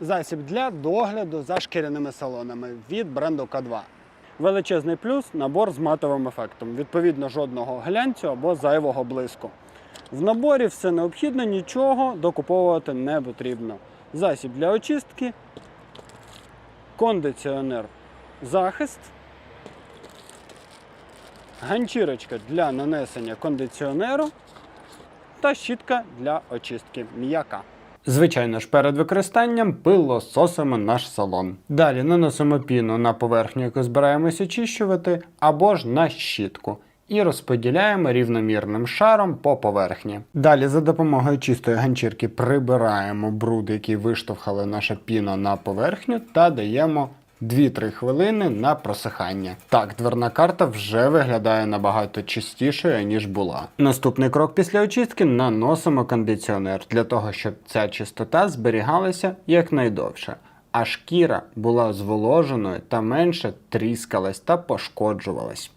Засіб для догляду за шкіряними салонами від бренду К2. Величезний плюс набор з матовим ефектом. Відповідно, жодного глянцю або зайвого блиску. В наборі все необхідно, нічого докуповувати не потрібно. Засіб для очистки, кондиціонер, захист, ганчірочка для нанесення кондиціонеру та щітка для очистки м'яка. Звичайно ж, перед використанням пилососимо наш салон. Далі наносимо піну на поверхню, яку збираємось очищувати, або ж на щітку. І розподіляємо рівномірним шаром по поверхні. Далі за допомогою чистої ганчірки прибираємо бруд, який виштовхала наша піна на поверхню, та даємо 2-3 хвилини на просихання. Так, дверна карта вже виглядає набагато чистішою, ніж була. Наступний крок після очистки наносимо кондиціонер для того, щоб ця чистота зберігалася якнайдовше. А шкіра була зволоженою та менше тріскалась та пошкоджувалась.